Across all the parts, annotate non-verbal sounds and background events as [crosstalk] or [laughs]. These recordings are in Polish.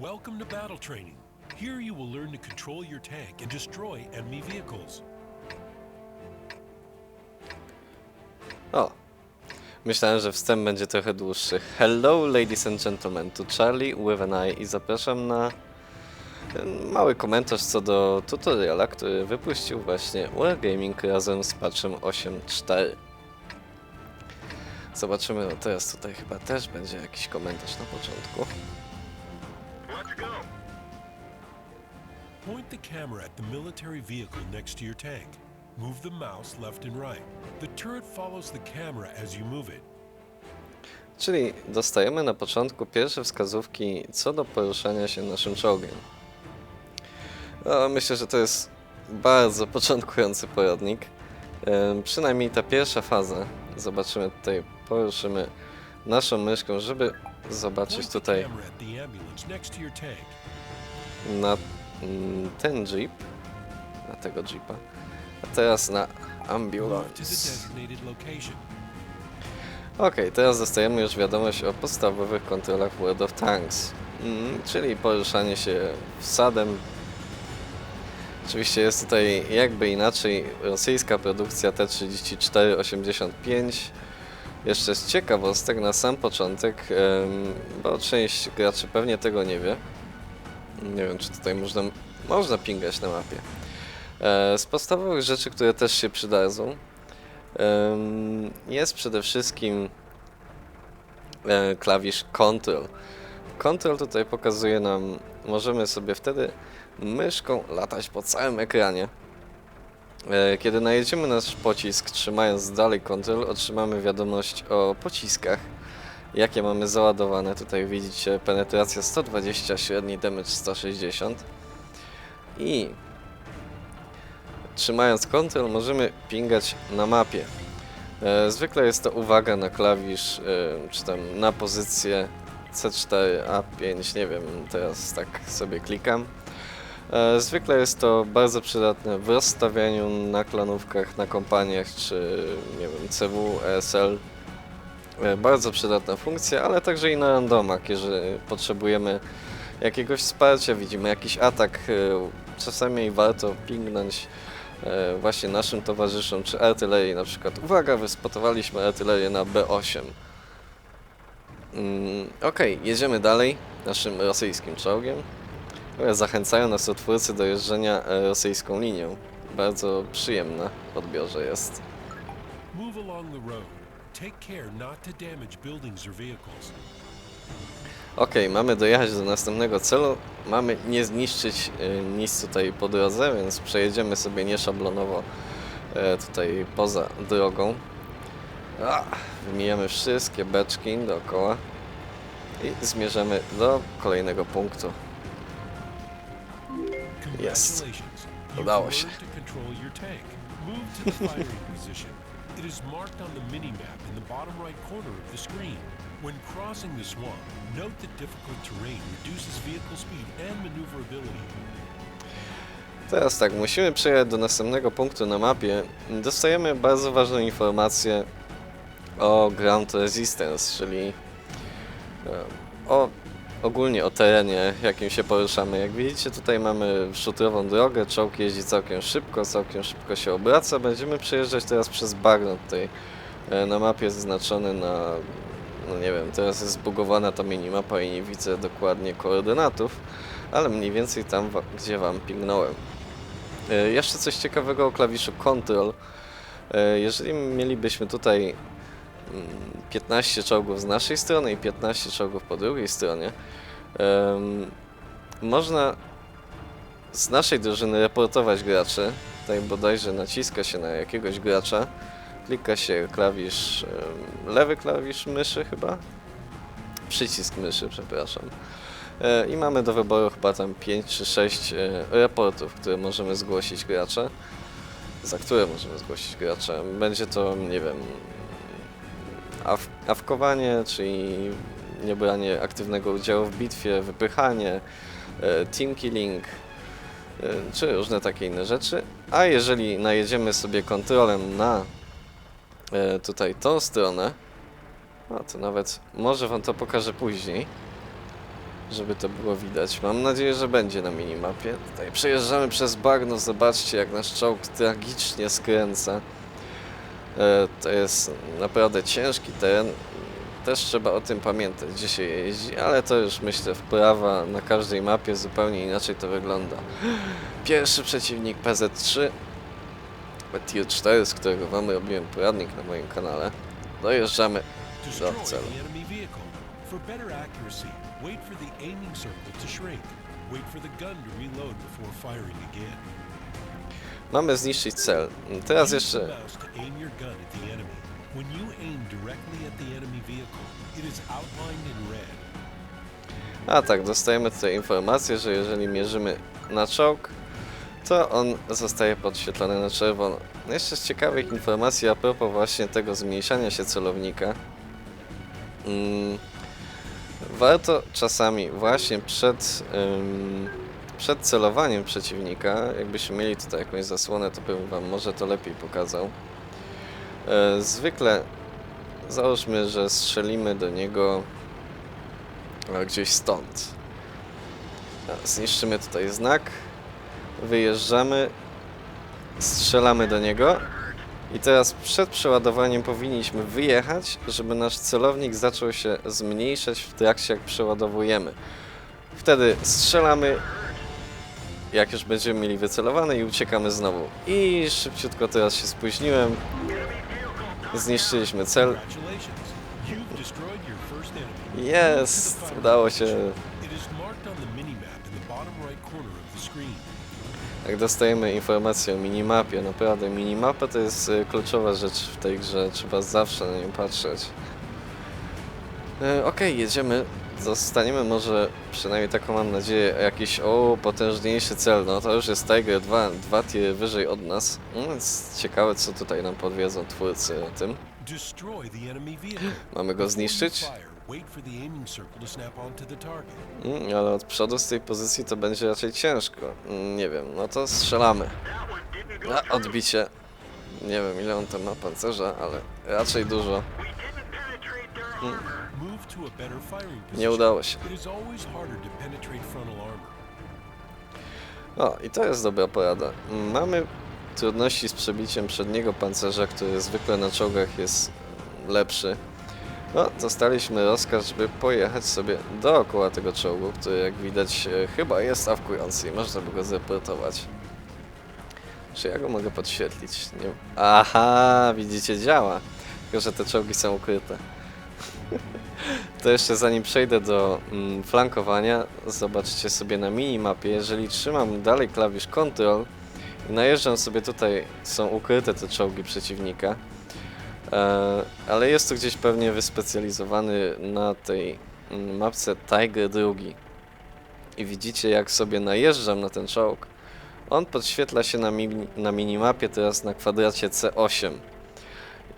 Welcome to battle training. Here you will learn to control your tank and destroy enemy vehicles. O, myślałem, że wstęp będzie trochę dłuższy. Hello, ladies and gentlemen, to Charlie with an eye i zapraszam na mały komentarz co do tutoriala, który wypuścił właśnie Wargaming razem z patchem 8.4. Zobaczymy, no teraz tutaj chyba też będzie jakiś komentarz na początku. Point the camera at the military vehicle next to your tank. Move the mouse left and right. The turret follows the camera as you move it. Czyli dostajemy na początku pierwsze wskazówki co do poruszania się naszym czołgiem. No, myślę, że to jest bardzo początkujący poradnik. Przynajmniej ta pierwsza faza. Zobaczymy tutaj, poruszymy naszą myszką, żeby zobaczyć tutaj na ten jeep, na tego jeepa, a teraz na ambulance. Okej, teraz dostajemy już wiadomość o podstawowych kontrolach World of Tanks, mm, czyli poruszanie się wsadem. Oczywiście jest tutaj jakby inaczej rosyjska produkcja T-34-85. Jeszcze z ciekawostek na sam początek, bo część graczy pewnie tego nie wie. Nie wiem, czy tutaj można, można pingać na mapie. E, Z podstawowych rzeczy, które też się przydadzą, jest przede wszystkim e, klawisz Control. Control tutaj pokazuje nam, możemy sobie wtedy myszką latać po całym ekranie. E, Kiedy najedziemy nasz pocisk, trzymając dalej Control, otrzymamy wiadomość o pociskach, jakie mamy załadowane. Tutaj widzicie penetracja 120, średni damage 160 i trzymając kontrol możemy pingać na mapie. E, zwykle jest to uwaga na klawisz, e, czy tam na pozycję C4, A5, nie wiem, teraz tak sobie klikam. E, zwykle jest to bardzo przydatne w rozstawianiu na klanówkach, na kompaniach, czy nie wiem, CW, ESL. E, bardzo przydatna funkcja, ale także i na randomach, jeżeli potrzebujemy jakiegoś wsparcia, widzimy jakiś atak, e, czasami warto pingnąć e, właśnie naszym towarzyszom, czy artylerii na przykład. Uwaga, wyspotowaliśmy artylerię na B8. Mm, Okej, jedziemy dalej naszym rosyjskim czołgiem. Zachęcają nas twórcy do jeżdżenia rosyjską linią. Bardzo przyjemna w odbiorze jest. Move along the road. Take care not to damage buildings or vehicles. Okej, mamy dojechać do następnego celu. Mamy nie zniszczyć y, nic tutaj po drodze, więc przejedziemy sobie nieszablonowo e, tutaj poza drogą. A, wymijamy wszystkie beczki dookoła i zmierzamy do kolejnego punktu. Jest. Udało się. The. It is marked on the mini-map in the bottom right corner of the screen. When crossing the swamp, note that difficult terrain reduces vehicle speed and maneuverability. Teraz tak, musimy przejechać do następnego punktu na mapie. Dostajemy bardzo ważną informację o ground resistance, czyli e, o, ogólnie o terenie, jakim się poruszamy. Jak widzicie, tutaj mamy szutrową drogę, czołg jeździ całkiem szybko, całkiem szybko się obraca. Będziemy przejeżdżać teraz przez bagno tutaj e, na mapie zaznaczony na, no nie wiem, teraz jest zbugowana ta minimapa i nie widzę dokładnie koordynatów, ale mniej więcej tam, gdzie wam pingnąłem. E, Jeszcze coś ciekawego o klawiszu Control. E, Jeżeli mielibyśmy tutaj mm, 15 czołgów z naszej strony i 15 czołgów po drugiej stronie, em, można z naszej drużyny reportować graczy. Tutaj bodajże naciska się na jakiegoś gracza, klika się klawisz, em, lewy klawisz myszy chyba? Przycisk myszy, przepraszam. E, I mamy do wyboru chyba tam 5 czy 6 e, raportów, które możemy zgłosić gracze. Za które możemy zgłosić gracze. Będzie to, nie wiem, aw awkowanie, czyli niebranie aktywnego udziału w bitwie, wypychanie, e, team killing, e, czy różne takie inne rzeczy. A jeżeli najedziemy sobie kontrolem na e, tutaj tą stronę, no to nawet może wam to pokażę później. żeby to było widać. Mam nadzieję, że będzie na minimapie. Tutaj przejeżdżamy przez bagno, zobaczcie jak nasz czołg tragicznie skręca. E, To jest naprawdę ciężki teren. Też trzeba o tym pamiętać, gdzie się jeździ, ale to już myślę wprawa na każdej mapie zupełnie inaczej to wygląda. Pierwszy przeciwnik PZ3 Tier 4, z którego wam robiłem poradnik na moim kanale. Dojeżdżamy do celu. the enemy vehicle. For better accuracy, wait for the aiming circle to shrink. Wait for the gun to reload before firing again. Mamy zniszczyć cel. Teraz jeszcze. A tak, dostajemy tutaj informację, że jeżeli mierzymy na czołg, to on zostaje podświetlony na czerwono. Jeszcze z ciekawych informacji a propos właśnie tego zmniejszania się celownika. Mm, warto czasami właśnie przed, przed celowaniem przeciwnika, jakbyśmy mieli tutaj jakąś zasłonę, to bym wam może to lepiej pokazał. E, zwykle załóżmy, że strzelimy do niego ale gdzieś stąd. Zniszczymy tutaj znak, wyjeżdżamy, strzelamy do niego i teraz przed przeładowaniem powinniśmy wyjechać, żeby nasz celownik zaczął się zmniejszać w trakcie jak przeładowujemy. Wtedy strzelamy, jak już będziemy mieli wycelowane i uciekamy znowu. I szybciutko teraz się spóźniłem. Zniszczyliśmy cel. Jest! Udało się. Jak dostajemy informację o minimapie, naprawdę minimapa to jest y, kluczowa rzecz w tej grze, trzeba zawsze na nią patrzeć. E, Okej, jedziemy, zostaniemy może, przynajmniej taką mam nadzieję, jakiś, o, potężniejszy cel, no to już jest Tiger 2, dwa tiry wyżej od nas, no, więc ciekawe co tutaj nam podwiedzą twórcy o tym. Mamy go zniszczyć? Mm, ale od przodu z tej pozycji to będzie raczej ciężko. Mm, Nie wiem, no to strzelamy. A, odbicie. Nie wiem ile on tam ma pancerza, ale raczej dużo. Nie udało się. O, i to jest dobra porada. Mm, Mamy trudności z przebiciem przedniego pancerza, który zwykle na czołgach jest lepszy. No, dostaliśmy rozkaz, żeby pojechać sobie dookoła tego czołgu, który jak widać e, chyba jest awkujący i można by go zreportować. Czy ja go mogę podświetlić? Nie... Aha, widzicie, działa. Tylko, że te czołgi są ukryte. [laughs] To jeszcze zanim przejdę do mm, flankowania, zobaczcie sobie na minimapie, jeżeli trzymam dalej klawisz Ctrl i najeżdżam sobie tutaj, są ukryte te czołgi przeciwnika, e, ale jest to gdzieś pewnie wyspecjalizowany na tej mm, mapce Tiger II. I widzicie jak sobie najeżdżam na ten czołg, on podświetla się na, mi na minimapie teraz na kwadracie C8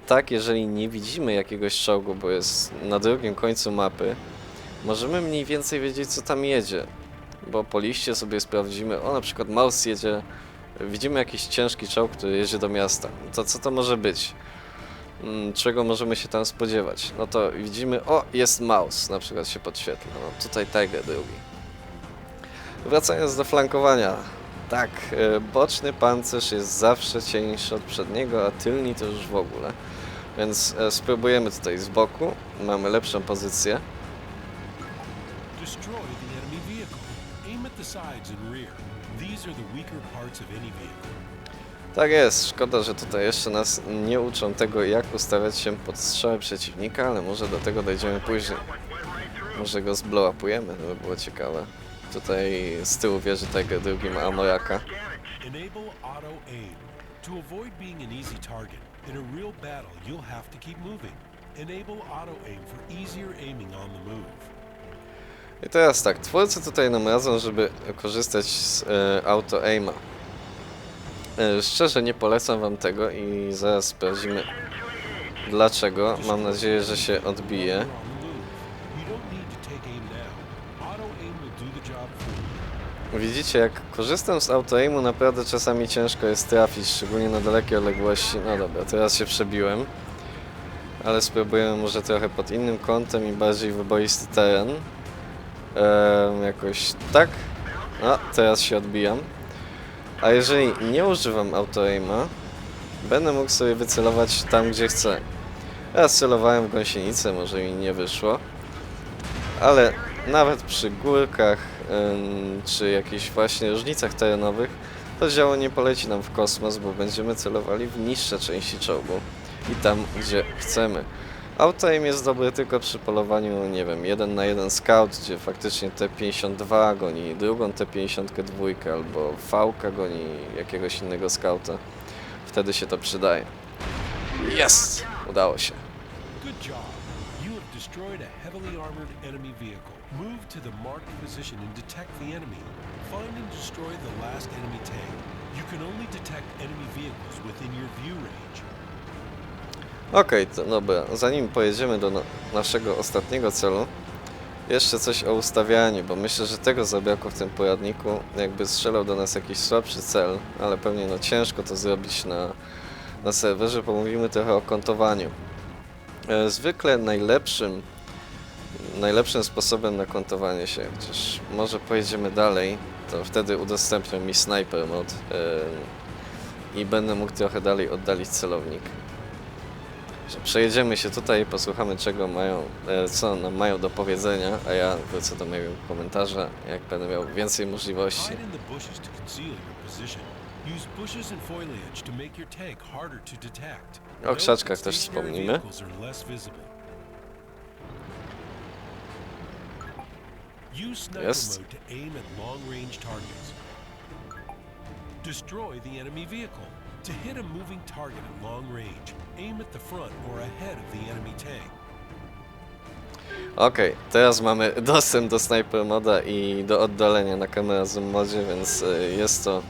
tak, jeżeli nie widzimy jakiegoś czołgu, bo jest na drugim końcu mapy, możemy mniej więcej wiedzieć, co tam jedzie. Bo po liście sobie sprawdzimy, o na przykład Maus jedzie, widzimy jakiś ciężki czołg, który jedzie do miasta. To co to może być? Mm, Czego możemy się tam spodziewać? No to widzimy, o jest Maus, na przykład się podświetla. No tutaj Tiger drugi. Wracając do flankowania. Tak, e, boczny pancerz jest zawsze cieńszy od przedniego, a tylni to już w ogóle. Więc e, spróbujemy tutaj z boku. Mamy lepszą pozycję. Tak jest, szkoda, że tutaj jeszcze nas nie uczą tego, jak ustawiać się pod strzały przeciwnika, ale może do tego dojdziemy później. Może go zblowapujemy, to by było ciekawe. Tutaj z tyłu wieży tego drugi ma Amoraka. Enable auto aim. To avoid being an easy target, in a real battle you'll have to keep moving. Enable auto aim for easier aiming on the move. I teraz tak, twórcy tutaj nam radzą, żeby korzystać z e, auto aima. E, szczerze nie polecam wam tego i zaraz sprawdzimy dlaczego. Mam nadzieję, że się odbije. You're on the move. You don't need to take aim now. Auto aim will do the job for you. Widzicie, jak korzystam z auto-aimu, naprawdę czasami ciężko jest trafić, szczególnie na dalekie odległości. No dobra, teraz się przebiłem. Ale spróbujemy może trochę pod innym kątem i bardziej wyboisty teren. jakoś tak. A, teraz się odbijam. A jeżeli nie używam auto-aima, będę mógł sobie wycelować tam, gdzie chcę. Ja celowałem w gąsienicę, może mi nie wyszło. Ale nawet przy górkach, czy jakichś właśnie różnicach terenowych, to działo nie poleci nam w kosmos, bo będziemy celowali w niższe części czołgu i tam, gdzie chcemy. Auto-aim jest dobry tylko przy polowaniu, nie wiem, jeden na jeden scout, gdzie faktycznie T-52 goni drugą T-52 albo V goni jakiegoś innego scouta. Wtedy się to przydaje. Jest! Udało się. Good job. You have destroyed a heavily armored enemy vehicle. To the marked position and detect the enemy. Find and destroy the last enemy tank. You can only detect enemy vehicles within your view range. Okej, to dobra. Zanim pojedziemy do na naszego ostatniego celu, jeszcze coś o ustawianiu, bo myślę, że tego zabrakło w tym poradniku. Jakby strzelał do nas jakiś słabszy cel, ale pewnie no ciężko to zrobić na, na serwerze, pomówimy trochę o kontowaniu. E, zwykle najlepszym, najlepszym sposobem na kontowanie się, chociaż może pojedziemy dalej, to wtedy udostępnią mi sniper mod e, i będę mógł trochę dalej oddalić celownik przejedziemy się tutaj i posłuchamy czego mają, e, co nam mają do powiedzenia, a ja wrócę do mojego komentarza, jak będę miał więcej możliwości. Hide in the bushes to conceal your position. Use bushes and foliage to make your tank harder to detect. O krzaczkach też wspomnimy. Use sniper Jest. mode to aim at long-range targets. Destroy the enemy vehicle. To hit a moving target at long range, aim at the front or ahead of the enemy tank. Okej, teraz mamy [laughs] dostęp do sniper moda i do oddalenia na kamera zoom modzie, więc e, jest to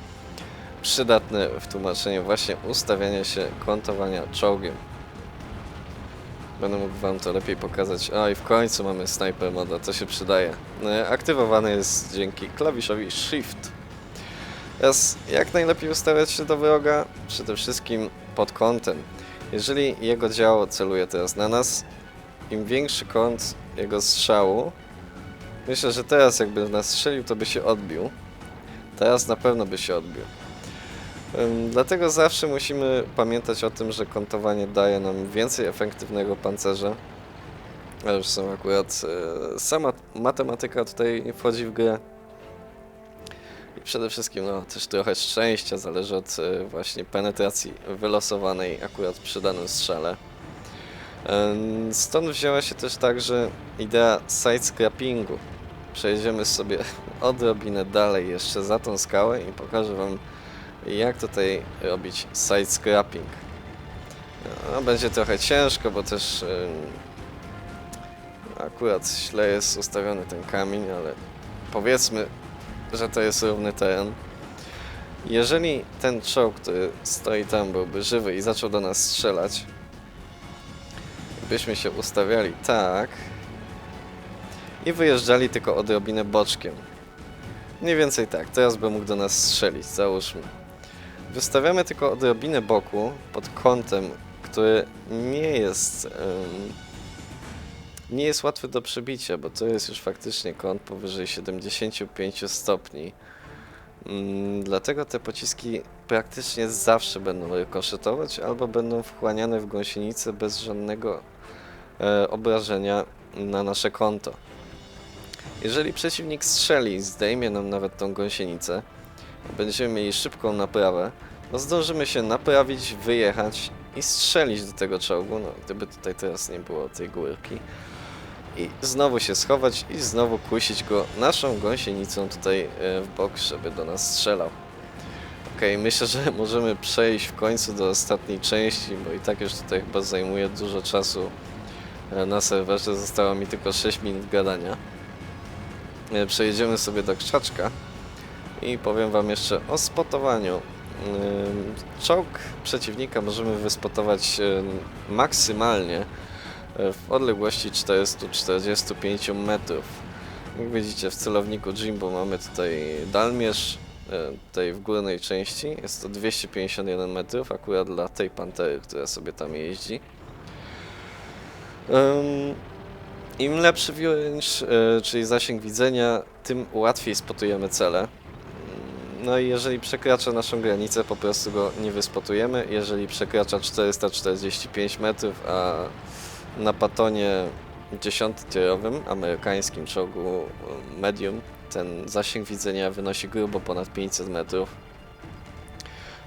przydatne w tłumaczeniu właśnie ustawiania się kontowania czołgiem. Będę mógł wam to lepiej pokazać. O i w końcu mamy sniper moda, to się przydaje. E, Aktywowany jest dzięki klawiszowi Shift. Teraz jak najlepiej ustawiać się do wroga? Przede wszystkim pod kątem. Jeżeli jego działo celuje teraz na nas, im większy kąt jego strzału, myślę, że teraz jakby nas strzelił, to by się odbił. Teraz na pewno by się odbił. Dlatego zawsze musimy pamiętać o tym, że kątowanie daje nam więcej efektywnego pancerza. Są akurat e, sama matematyka tutaj wchodzi w grę. I przede wszystkim no, też trochę szczęścia zależy od e, właśnie penetracji wylosowanej akurat przy danym strzale. Stąd wzięła się też także idea side-scrappingu. Przejedziemy sobie [laughs] odrobinę dalej jeszcze za tą skałę i pokażę Wam jak tutaj robić side-scrapping. No, będzie trochę ciężko, bo też em, akurat źle jest ustawiony ten kamień, ale powiedzmy, że to jest równy teren. Jeżeli ten czołg, który stoi tam, byłby żywy i zaczął do nas strzelać, byśmy się ustawiali tak i wyjeżdżali tylko odrobinę boczkiem. Mniej więcej tak, teraz by mógł do nas strzelić, załóżmy. Wystawiamy tylko odrobinę boku pod kątem, który nie jest em, nie jest łatwy do przebicia, bo to jest już faktycznie kąt powyżej 75 stopni. Mm, Dlatego te pociski praktycznie zawsze będą rykoszetować albo będą wchłaniane w gąsienicę bez żadnego e, obrażenia na nasze konto. Jeżeli przeciwnik strzeli i zdejmie nam nawet tą gąsienicę, będziemy mieli szybką naprawę, no zdążymy się naprawić, wyjechać i strzelić do tego czołgu, no gdyby tutaj teraz nie było tej górki i znowu się schować i znowu kusić go naszą gąsienicą tutaj e, w bok, żeby do nas strzelał. Okej, myślę, że [laughs] możemy przejść w końcu do ostatniej części, bo i tak już tutaj chyba zajmuje dużo czasu e, na serwerze. Zostało mi tylko 6 minut gadania. E, Przejedziemy sobie do krzaczka i powiem Wam jeszcze o spotowaniu. Czołg przeciwnika możemy wyspotować ym, maksymalnie e, w odległości 445 metrów. Jak widzicie w celowniku Jimbo mamy tutaj dalmierz, e, tutaj w górnej części jest to 251 metrów, akurat dla tej pantery, która sobie tam jeździ. Im lepszy range, czyli zasięg widzenia, tym łatwiej spotujemy cele. No i jeżeli przekracza naszą granicę, po prostu go nie wyspotujemy. Jeżeli przekracza 445 metrów, a na patonie 10-tierowym, amerykańskim czołgu e, medium, ten zasięg widzenia wynosi grubo ponad 500 metrów,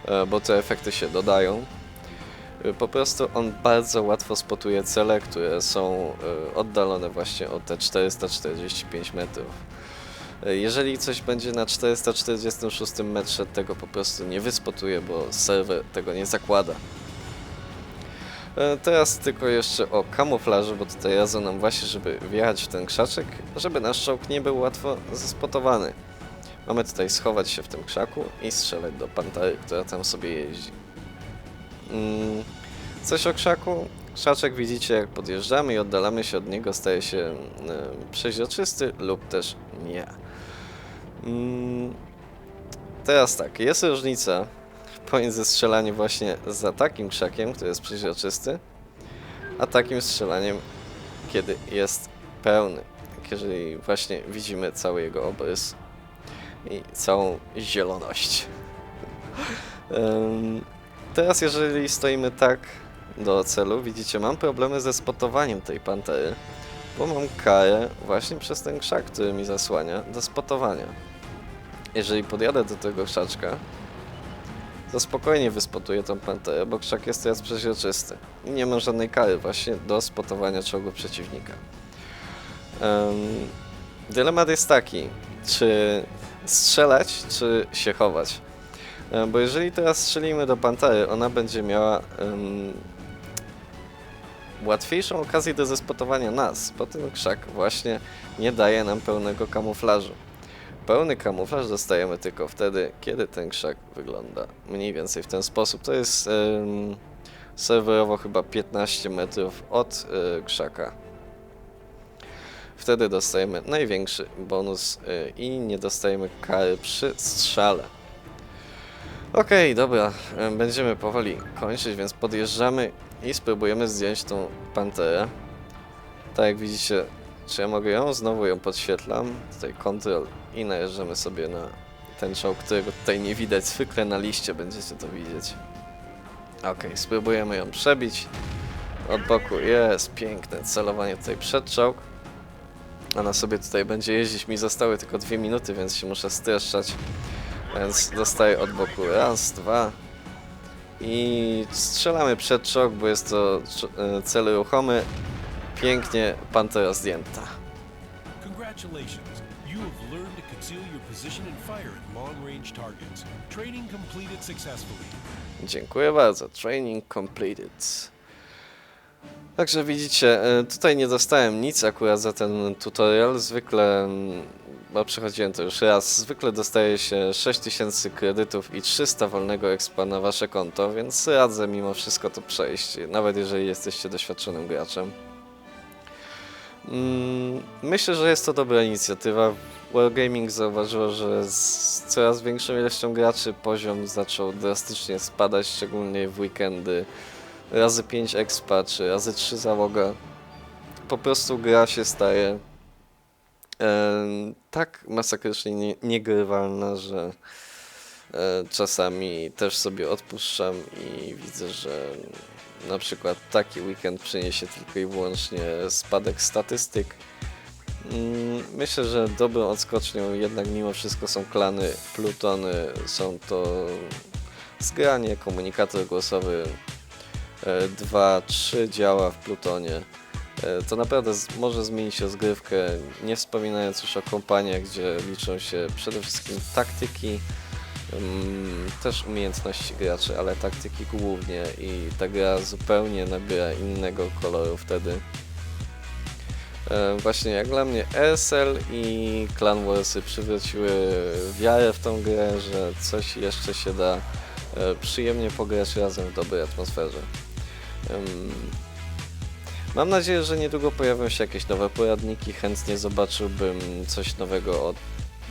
e, bo te efekty się dodają. Y, Po prostu on bardzo łatwo spotuje cele, które są oddalone właśnie o te 445 metrów. Jeżeli coś będzie na 446 metrze, tego po prostu nie wyspotuje, bo serwer tego nie zakłada. E, Teraz tylko jeszcze o kamuflażu, bo tutaj radzą nam właśnie, żeby wjechać w ten krzaczek, żeby nasz czołg nie był łatwo zespotowany. Mamy tutaj schować się w tym krzaku i strzelać do pantery, która tam sobie jeździ. Mm, Coś o krzaku. Krzaczek widzicie jak podjeżdżamy i oddalamy się od niego staje się e, przeźroczysty lub też nie. Mm, Teraz tak, jest różnica pomiędzy strzelaniem właśnie za takim krzakiem, który jest przeźroczysty, a takim strzelaniem, kiedy jest pełny. Jeżeli właśnie widzimy cały jego obrys i całą zieloność. [laughs] Teraz jeżeli stoimy tak do celu, widzicie, mam problemy ze spotowaniem tej pantery, bo mam karę właśnie przez ten krzak, który mi zasłania do spotowania. Jeżeli podjadę do tego krzaczka, to spokojnie wyspotuję tą panterę, bo krzak jest teraz przeźroczysty i nie mam żadnej kary właśnie do spotowania czołgu przeciwnika. Em, dylemat jest taki, czy strzelać, czy się chować. E, Bo jeżeli teraz strzelimy do Pantery, ona będzie miała em, łatwiejszą okazję do zespotowania nas, bo ten krzak właśnie nie daje nam pełnego kamuflażu. Pełny kamuflaż dostajemy tylko wtedy, kiedy ten krzak wygląda mniej więcej w ten sposób. To jest em, serwerowo chyba 15 metrów od e, krzaka. Wtedy dostajemy największy bonus e, i nie dostajemy kary przy strzale. Okej, dobra, e, będziemy powoli kończyć, więc podjeżdżamy i spróbujemy zdjąć tą panterę. Tak jak widzicie, czy ja mogę ją? Znowu ją podświetlam. Tutaj Ctrl i najeżdżamy sobie na ten czołg, którego tutaj nie widać. Zwykle na liście będziecie to widzieć. Okej, spróbujemy ją przebić. Od boku jest piękne celowanie tutaj przed czołg. Ona sobie tutaj będzie jeździć. Mi zostały tylko dwie minuty, więc się muszę streszczać. Więc dostaję od boku raz, dwa. I strzelamy przed czołg, bo jest to e, cel ruchomy. Pięknie, pantera zdjęta. Congratulations. You have Dziękuję bardzo. Training completed. Także widzicie, e, tutaj nie dostałem nic akurat za ten tutorial. Zwykle, mm, bo przechodziłem to już raz, zwykle dostaje się 6000 kredytów i 300 wolnego expa na wasze konto, więc radzę mimo wszystko to przejść, nawet jeżeli jesteście doświadczonym graczem. Mm, Myślę, że jest to dobra inicjatywa. Wargaming zauważyło, że z coraz większą ilością graczy poziom zaczął drastycznie spadać, szczególnie w weekendy. Razy 5 expa czy razy 3 załoga. Po prostu gra się staje em, tak masakrycznie nie, niegrywalna, że e, czasami też sobie odpuszczam i widzę, że na przykład taki weekend przyniesie tylko i wyłącznie spadek statystyk. Myślę, że dobrą odskocznią jednak mimo wszystko są klany, plutony, są to zgranie, komunikator głosowy, 2-3 działa w plutonie. E, To naprawdę może zmienić rozgrywkę, nie wspominając już o kompaniach, gdzie liczą się przede wszystkim taktyki, mm, też umiejętności graczy, ale taktyki głównie i ta gra zupełnie nabiera innego koloru wtedy. E, Właśnie jak dla mnie ESL i Clan Warsy przywróciły wiarę w tą grę, że coś jeszcze się da e, przyjemnie pograć razem w dobrej atmosferze. Mam nadzieję, że niedługo pojawią się jakieś nowe poradniki. Chętnie zobaczyłbym coś nowego od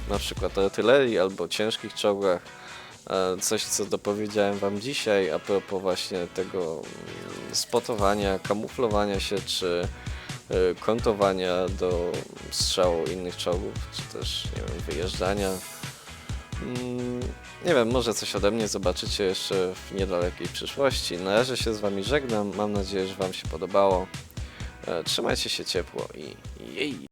na przykład artylerii albo ciężkich czołgach. E, Coś, co dopowiedziałem Wam dzisiaj a propos właśnie tego mm, spotowania, kamuflowania się, czy e, kontowania do strzału innych czołgów, czy też, nie wiem, wyjeżdżania. Mm, Nie wiem, może coś ode mnie zobaczycie jeszcze w niedalekiej przyszłości. Na razie się z Wami żegnam. Mam nadzieję, że Wam się podobało. E, Trzymajcie się ciepło i jej!